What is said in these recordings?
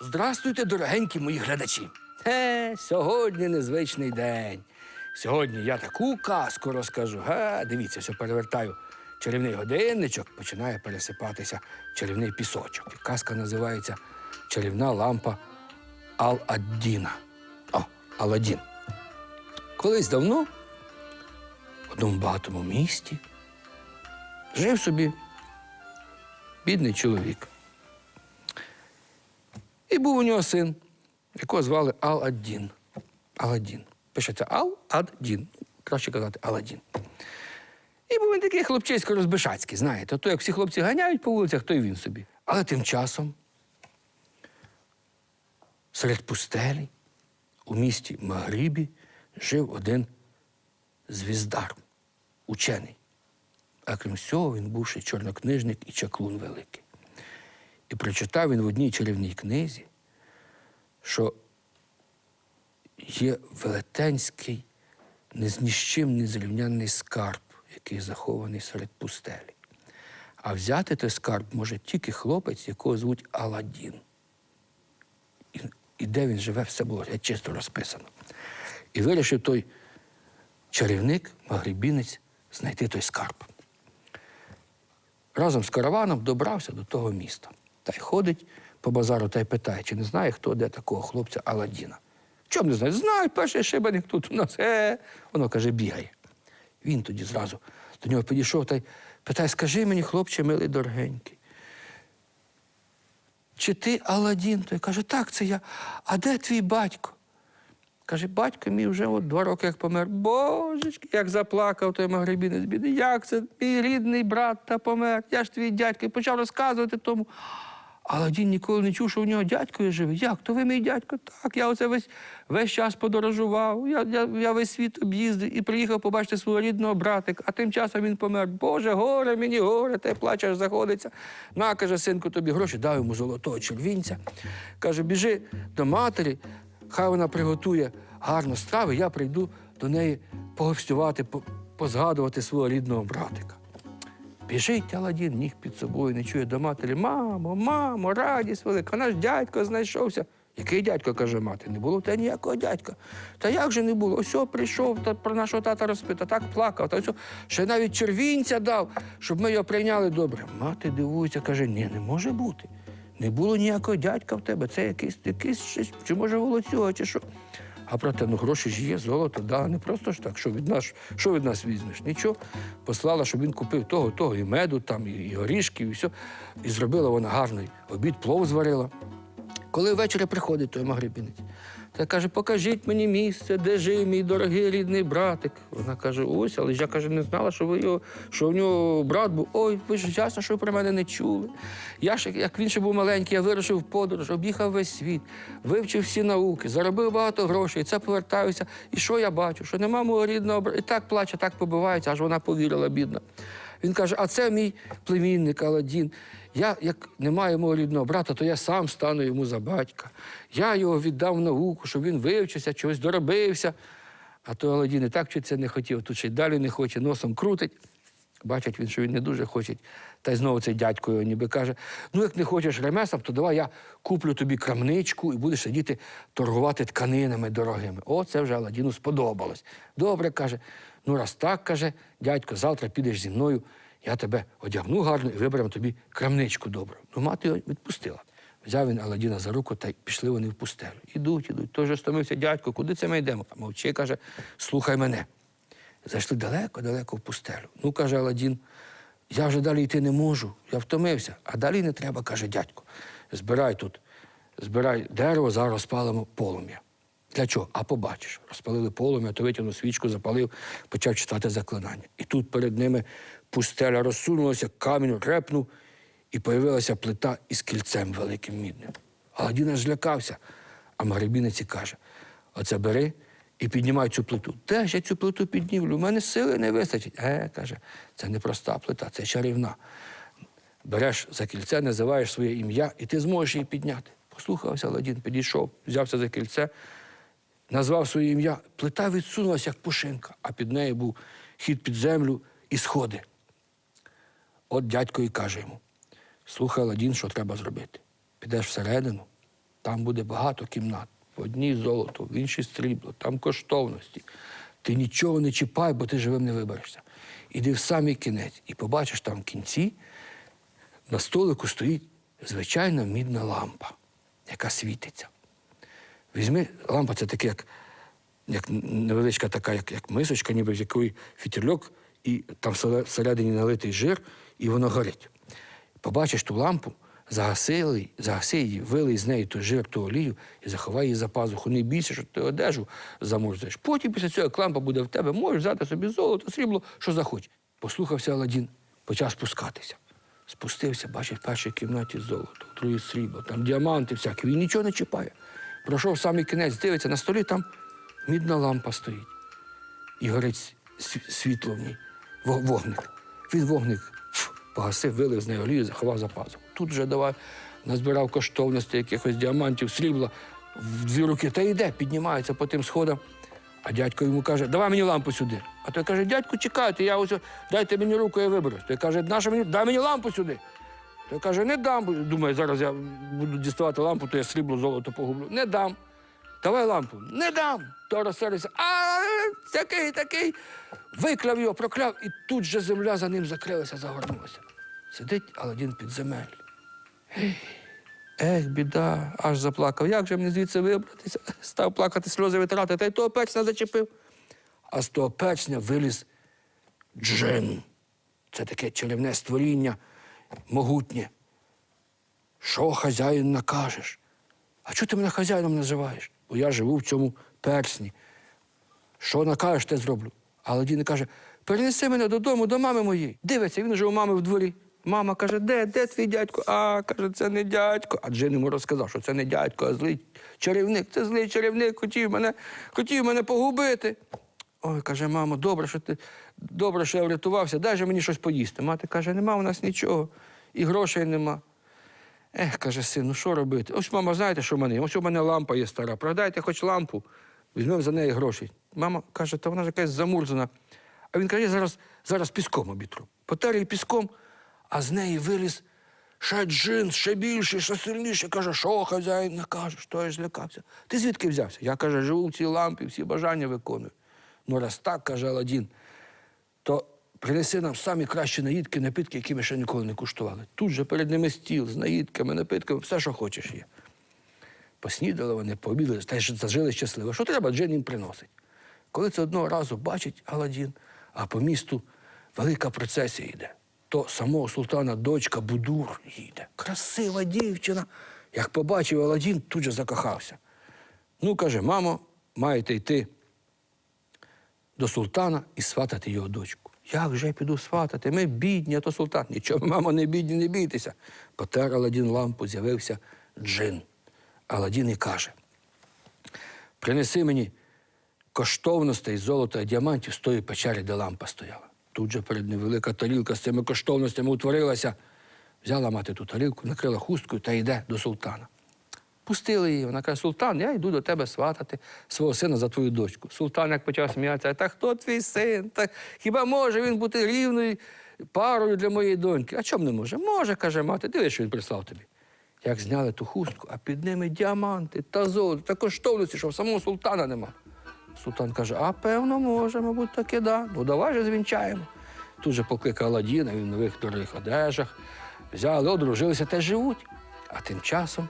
Здрастуйте, дорогенькі мої глядачі. Е, сьогодні незвичний день. Сьогодні я таку казку розкажу. Га, дивіться, що перевертаю чарівний годинничок, починає пересипатися чарівний пісочок. І казка називається Чарівна лампа Ал-Аддіна. О, Аладдін. Колись давно в одному багатому місті жив собі бідний чоловік. І був у нього син, якого звали Ал-Аддін. Аладдін. Пишеться Ал-Аддін. Краще казати Аладдін. І був він такий хлопчисько розбишацький, знаєте, то як всі хлопці ганяють по вулицях, то й він собі. Але тим часом серед пустелі у місті Магрибі жив один звіздар, учений. А крім всього, він був ще чорнокнижник і чаклун великий. І прочитав він в одній чарівній книзі, що є велетенський, не з ні з чим не зрівнянний скарб, який захований серед пустелі. А взяти той скарб може тільки хлопець, якого звуть Аладдін. І, і де він живе, все було чисто розписано. І вирішив той чарівник, магрибінець, знайти той скарб разом з караваном добрався до того міста. Та й ходить по базару та й питає, чи не знає, хто де такого хлопця Аладдіна. Чому не знає? Знає, перший шибаник тут у нас. Е. Воно каже, бігає. Він тоді зразу до нього підійшов та й питає: скажи мені, хлопче, милий дорогенький. Чи ти Аладдін? Той каже, так, це я. А де твій батько? Каже, батько мій вже от два роки як помер. Божечки, як заплакав той магребінець біди. Як це мій рідний брат та помер? Я ж твій дядько і почав розказувати тому. Аладдін ніколи не чув, що в нього дядько є живий. Як? То ви мій дядько? Так, я оце весь, весь час подорожував. Я, я, я весь світ об'їздив і приїхав побачити свого рідного братика, а тим часом він помер. Боже, горе мені, горе, те плаче, аж заходиться. На, каже, синку, тобі гроші, дав йому золотого червінця. Каже, біжи до матері, хай вона приготує гарно страви, я прийду до неї погостювати, позгадувати свого рідного братика. Біжить Аладдін, ніг під собою, не чує до матері. Мамо, мамо, радість велика, наш дядько знайшовся. Який дядько, каже мати, не було тебе ніякого дядька. Та як же не було? Ось прийшов та про нашого тата розпитав, так плакав, та ось ще навіть червінця дав, щоб ми його прийняли добре. Мати дивується, каже, ні, не може бути. Не було ніякого дядька в тебе. Це якийсь, якийсь щось, чи може волоцюга, чи що. А проте, ну гроші ж є, золото, да, не просто ж так. Що від нас, що від нас візьмеш? Нічого. Послала, щоб він купив того, того, і меду, там, і, горішків, і все. І зробила вона гарний обід, плов зварила. Коли ввечері приходить той магребінець, та каже, покажіть мені місце, де жив мій дорогий рідний братик. Вона каже, ось, але я каже, не знала, що ви його, що в нього брат був. Ой, ви ж ясно, що ви про мене не чули. Я ж, як він ще був маленький, я вирушив в подорож, об'їхав весь світ, вивчив всі науки, заробив багато грошей, це повертаюся. І що я бачу? Що нема мого рідного брата. І так плаче, так побивається, аж вона повірила, бідна. Він каже: а це мій племінник Аладдін. Я, як не маю мого рідного брата, то я сам стану йому за батька. Я його віддав науку, щоб він вивчився, чогось доробився. А то Аладдін і так вчитися не хотів, тут ще й далі не хоче, носом крутить. Бачить він, що він не дуже хоче. Та й знову цей дядько його ніби каже: ну, як не хочеш ремесла, то давай я куплю тобі крамничку і будеш сидіти торгувати тканинами дорогими. О, це вже Аладдіну сподобалось. Добре, каже. Ну, раз так, каже, дядько, завтра підеш зі мною, я тебе одягну гарно і виберемо тобі крамничку добру. Ну, мати його відпустила. Взяв він Аладдіна за руку та пішли вони в пустелю. Ідуть, ідуть. Той стомився, дядько, куди це ми йдемо? А мовчи, каже, слухай мене. Зайшли далеко-далеко в пустелю. Ну, каже Аладдін, я вже далі йти не можу, я втомився, а далі не треба, каже дядько. Збирай тут, збирай дерево, зараз розпалимо полум'я. Для чого? А побачиш. Розпалили полум'я, то витягнув свічку, запалив, почав читати заклинання. І тут перед ними пустеля розсунулася, камінь репнув, і появилася плита із кільцем великим мідним. Аладдін аж злякався, а Марибінець каже: оце бери і піднімай цю плиту. Де ж я цю плиту піднімлю? У мене сили не вистачить. Е, каже, це не проста плита, це чарівна. береш за кільце, називаєш своє ім'я, і ти зможеш її підняти. Послухався Аладдін, підійшов, взявся за кільце, назвав своє ім'я, плита відсунулася, як пушинка, а під нею був хід під землю і сходи. От дядько і каже йому: слухай, Аладдін, що треба зробити. Підеш всередину, там буде багато кімнат. В одній золото, в іншій срібло, там коштовності. Ти нічого не чіпай, бо ти живим не виберешся. Іди в самий кінець і побачиш там в кінці на столику стоїть звичайна мідна лампа, яка світиться. Візьми, лампа це таке, як, як невеличка така, як, як мисочка, ніби з якої фітільок, і там всередині налитий жир, і воно горить. Побачиш ту лампу, загаси, загаси її, вилий з неї той жир, ту олію і заховай її за пазуху. Не бійся, що ти одежу замурзаєш. Потім після цього як лампа буде в тебе, можеш взяти собі золото, срібло, що захочеш. Послухався Аладдін, почав спускатися. Спустився, бачить, в першій кімнаті золото, в срібло, там діаманти всякі. Він нічого не чіпає. Пройшов самий кінець, дивиться, на столі там мідна лампа стоїть. І горить світло в ній, вогник. Він вогник погасив, вилив з неї олію, заховав за пазуху. Тут вже давай назбирав коштовності якихось діамантів, срібла в дві руки. Та йде, піднімається по тим сходам. А дядько йому каже, давай мені лампу сюди. А той каже, дядьку, чекайте, я ось дайте мені руку, я виберусь. Той каже, наша мені, дай мені лампу сюди. Той каже, не дам. Думаю, зараз я буду діставати лампу, то я срібло золото погублю. Не дам. Давай лампу. Не дам. То розсерився. А такий, такий. Викляв його, прокляв, і тут же земля за ним закрилася, загорнулася. Сидить Аладдін під земель. Ех, біда, аж заплакав. Як же мені звідси вибратися? Став плакати, сльози витирати, та й того персня зачепив. А з того персня виліз джин. Це таке чарівне створіння, могутнє. Що хазяїн накажеш? А чого ти мене хазяїном називаєш? Бо я живу в цьому персні. Що накажеш, те зроблю. А Аладдін каже: перенеси мене додому, до мами моєї. Дивиться, він уже у мами в дворі. Мама каже, де, де твій дядько? А, каже, це не дядько. А Джин йому розказав, що це не дядько, а злий чарівник. Це злий чарівник, хотів мене, хотів мене погубити. Ой, каже, мамо, добре, що ти добре, що я врятувався, дай же мені щось поїсти. Мати каже, нема у нас нічого, і грошей нема. Ех, каже син, ну що робити? Ось мама, знаєте, що в мене? Ось у мене лампа є стара. Продайте хоч лампу, візьмемо за неї гроші. Мама каже, та вона ж якась замурзана. А він каже, зараз, зараз піском обітру. Потер піском, а з неї виліз ще джин, ще більший, ще сильніший. Каже, що хазяїн накаже, що я злякався. Ти звідки взявся? Я каже, живу в цій лампі, всі бажання виконую. Ну, раз так, каже Аладдін, то принеси нам самі кращі наїдки, напитки, які ми ще ніколи не куштували. Тут же перед ними стіл з наїдками, напитками, все, що хочеш є. Поснідали вони, пообідали, та й зажили щасливо. Що треба, Джин їм приносить. Коли це одного разу бачить Аладдін, а по місту велика процесія йде, то самого султана дочка Будур їде. Красива дівчина. Як побачив Аладдін, тут же закохався. Ну, каже, мамо, маєте йти до султана і сватати його дочку. Як же я піду сватати? Ми бідні, а то султан. Нічого, мамо, не бідні, не бійтеся. Потер Аладдін лампу, з'явився джин. Аладдін і каже: принеси мені коштовностей золота і діамантів з тої печери, де лампа стояла. Тут же перед ним велика тарілка з цими коштовностями утворилася. Взяла мати ту тарілку, накрила хусткою та йде до султана. Пустили її. Вона каже, султан, я йду до тебе сватати свого сина за твою дочку. Султан як почав сміятися, та хто твій син? Та хіба може він бути рівною парою для моєї доньки? А чому не може? Може, каже мати, дивись, що він прислав тобі. Як зняли ту хустку, а під ними діаманти та золото, та коштовності, що в самого султана нема. Султан каже, а певно, може, мабуть, таки да. Ну давай же звінчаємо. Тут же покликав Аладдіна, він в нових дорогих одежах. Взяли, одружилися та живуть. А тим часом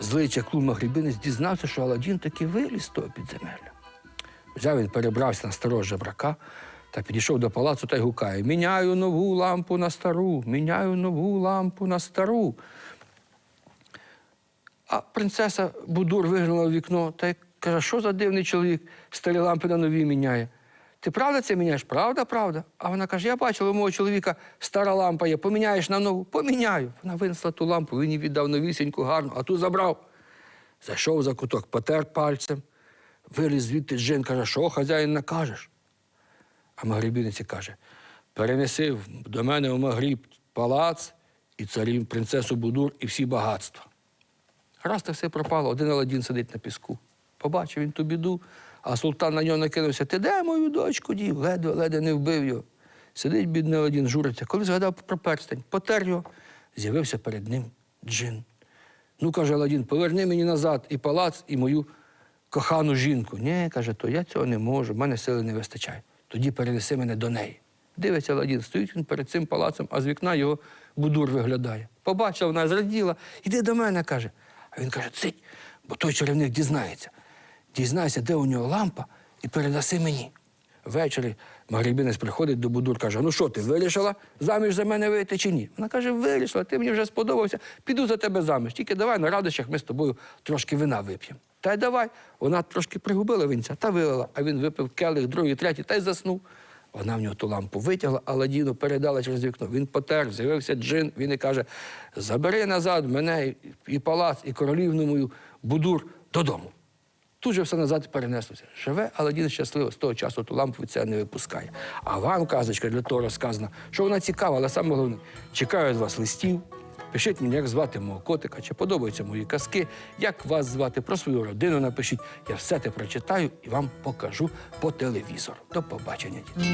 злий чаклун Магрібинець дізнався, що Аладдін таки виліз з того підземелля. Взяв він, перебрався на старого жебрака та підійшов до палацу та й гукає: Міняю нову лампу на стару, міняю нову лампу на стару. А принцеса Будур вигнала в вікно та й каже, що за дивний чоловік старі лампи на нові міняє. Ти правда це міняєш? Правда, правда. А вона каже: я бачила у мого чоловіка стара лампа є, поміняєш на нову? Поміняю. Вона винесла ту лампу, він їй віддав новісіньку, гарну, а ту забрав. Зайшов за куток, потер пальцем, виліз звідти джин, каже, що хазяїн накажеш? А Магрібінець каже: перенеси до мене у Магріб палац і царів, принцесу Будур і всі багатства. Раз так все пропало, один Аладдін сидить на піску. Побачив він ту біду, а султан на нього накинувся. Ти де мою дочку дів? Ледве, ледве не вбив його. Сидить бідний Аладдін, журиться. Коли згадав про перстень, потер його, з'явився перед ним джин. Ну, каже Аладдін, поверни мені назад і палац, і мою кохану жінку. Ні, каже, то я цього не можу, в мене сили не вистачає. Тоді перенеси мене до неї. Дивиться Аладдін, стоїть він перед цим палацом, а з вікна його будур виглядає. Побачила, вона зраділа, іди до мене, каже. А він каже, цить, бо той чарівник дізнається. Дізнайся, де у нього лампа, і передаси мені. Ввечері Магрібінець приходить до Будур, каже: Ну що ти, вирішила заміж за мене вийти чи ні? Вона каже, вирішила, ти мені вже сподобався, піду за тебе заміж. Тільки давай на радощах ми з тобою трошки вина вип'ємо. Та й давай. Вона трошки пригубила вінця та вилила, а він випив келих, другий, третій, та й заснув. Вона в нього ту лампу витягла, Аладдіну передала через вікно. Він потер, з'явився джин. Він і каже: забери назад мене і палац, і королівну мою Будур додому. Тут же все назад перенеслося. Живе але Аладдін щасливо, з того часу ту лампу від себе не випускає. А вам казочка для того розказана, що вона цікава, але саме головне, чекаю від вас листів. Пишіть мені, як звати мого котика, чи подобаються мої казки, як вас звати, про свою родину напишіть. Я все те прочитаю і вам покажу по телевізору. До побачення, діти.